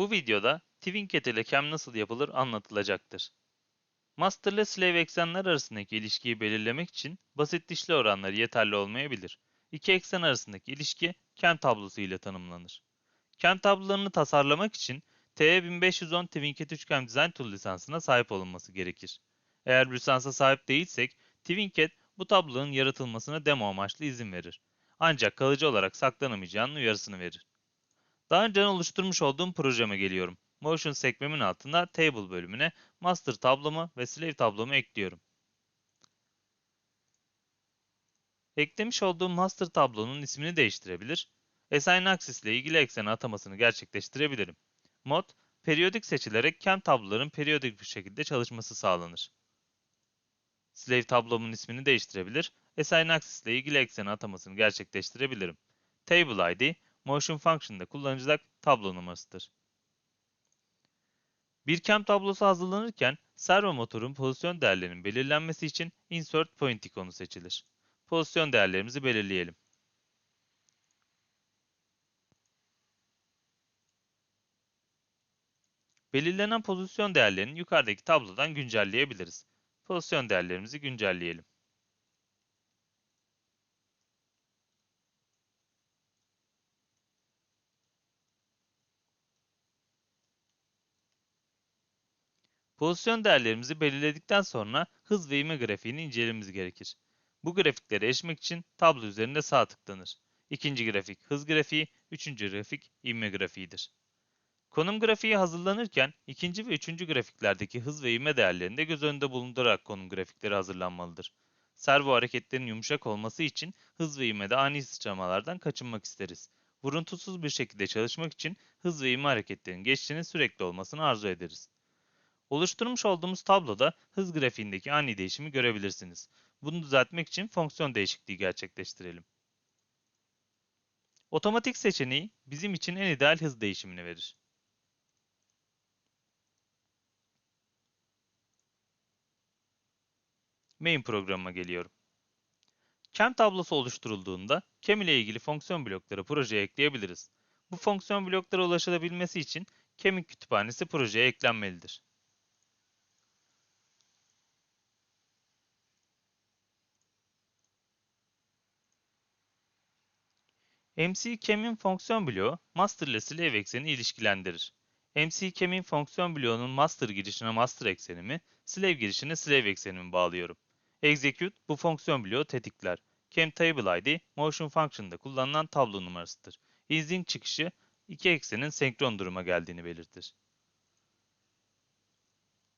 Bu videoda Twinket ile CAM nasıl yapılır anlatılacaktır. Master slave eksenler arasındaki ilişkiyi belirlemek için basit dişli oranları yeterli olmayabilir. İki eksen arasındaki ilişki CAM tablosu ile tanımlanır. CAM tablolarını tasarlamak için TE1510 Twinket Üçgen Design Tool lisansına sahip olunması gerekir. Eğer bu lisansa sahip değilsek, Twinket bu tablonun yaratılmasına demo amaçlı izin verir. Ancak kalıcı olarak saklanamayacağının uyarısını verir. Daha önce oluşturmuş olduğum projeme geliyorum. Motion sekmemin altında Table bölümüne Master tablomu ve Slave tablomu ekliyorum. Eklemiş olduğum Master tablonun ismini değiştirebilir, Assign Axis ile ilgili eksene atamasını gerçekleştirebilirim. Mod, periyodik seçilerek CAM tabloların periyodik bir şekilde çalışması sağlanır. Slave tablomun ismini değiştirebilir, Assign Axis ile ilgili eksene atamasını gerçekleştirebilirim. Table ID, Motion Function'da kullanılacak tablo numarasıdır. Bir CAM tablosu hazırlanırken servo motorun pozisyon değerlerinin belirlenmesi için Insert Point ikonu seçilir. Pozisyon değerlerimizi belirleyelim. Belirlenen pozisyon değerlerini yukarıdaki tablodan güncelleyebiliriz. Pozisyon değerlerimizi güncelleyelim. Pozisyon değerlerimizi belirledikten sonra hız ve ivme grafiğini incelememiz gerekir. Bu grafiklere erişmek için tablo üzerinde sağ tıklanır. İkinci grafik hız grafiği, üçüncü grafik ivme grafiğidir. Konum grafiği hazırlanırken ikinci ve üçüncü grafiklerdeki hız ve ivme değerlerini de göz önünde bulundurarak konum grafikleri hazırlanmalıdır. Servo hareketlerinin yumuşak olması için hız ve ivmede ani sıçramalardan kaçınmak isteriz. Vuruntusuz bir şekilde çalışmak için hız ve ivme hareketlerinin geçişinin sürekli olmasını arzu ederiz. Oluşturmuş olduğumuz tabloda hız grafiğindeki ani değişimi görebilirsiniz. Bunu düzeltmek için fonksiyon değişikliği gerçekleştirelim. Otomatik seçeneği bizim için en ideal hız değişimini verir. Main programıma geliyorum. CAM tablosu oluşturulduğunda CAM ile ilgili fonksiyon blokları projeye ekleyebiliriz. Bu fonksiyon bloklara ulaşılabilmesi için CAM'in kütüphanesi projeye eklenmelidir. MC-CAM'in fonksiyon bloğu master ile slave ekseni ilişkilendirir. MC-CAM'in fonksiyon bloğunun master girişine master eksenimi, slave girişine slave eksenimi bağlıyorum. Execute bu fonksiyon bloğu tetikler. CAM Table ID, Motion Function'da kullanılan tablo numarasıdır. Izin çıkışı iki eksenin senkron duruma geldiğini belirtir.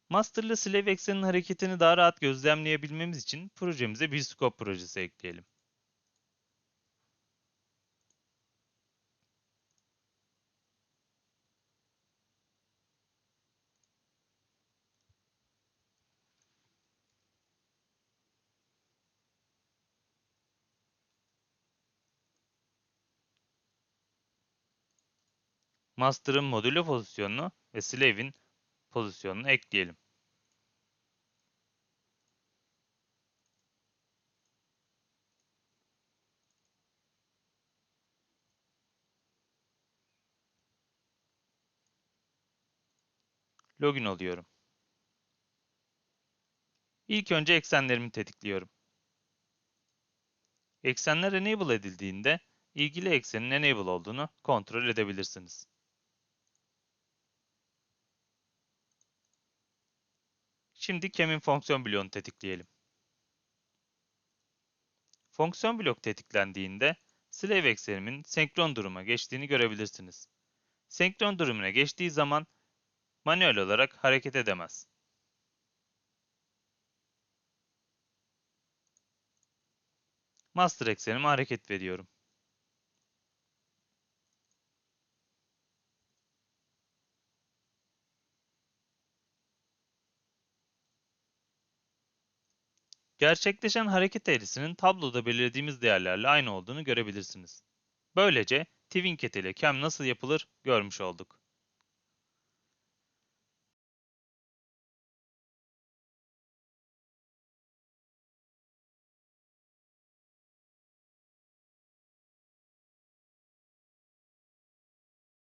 Master ile slave eksenin hareketini daha rahat gözlemleyebilmemiz için projemize bir scope projesi ekleyelim. Master'ın modülü pozisyonunu ve Slave'in pozisyonunu ekleyelim. Login oluyorum. İlk önce eksenlerimi tetikliyorum. Eksenler enable edildiğinde ilgili eksenin enable olduğunu kontrol edebilirsiniz. Şimdi CAM'in fonksiyon bloğunu tetikleyelim. Fonksiyon blok tetiklendiğinde slave eksenimin senkron duruma geçtiğini görebilirsiniz. Senkron durumuna geçtiği zaman manuel olarak hareket edemez. Master eksenime hareket veriyorum. Gerçekleşen hareket eğrisinin tabloda belirlediğimiz değerlerle aynı olduğunu görebilirsiniz. Böylece Twinket ile CAM nasıl yapılır görmüş olduk.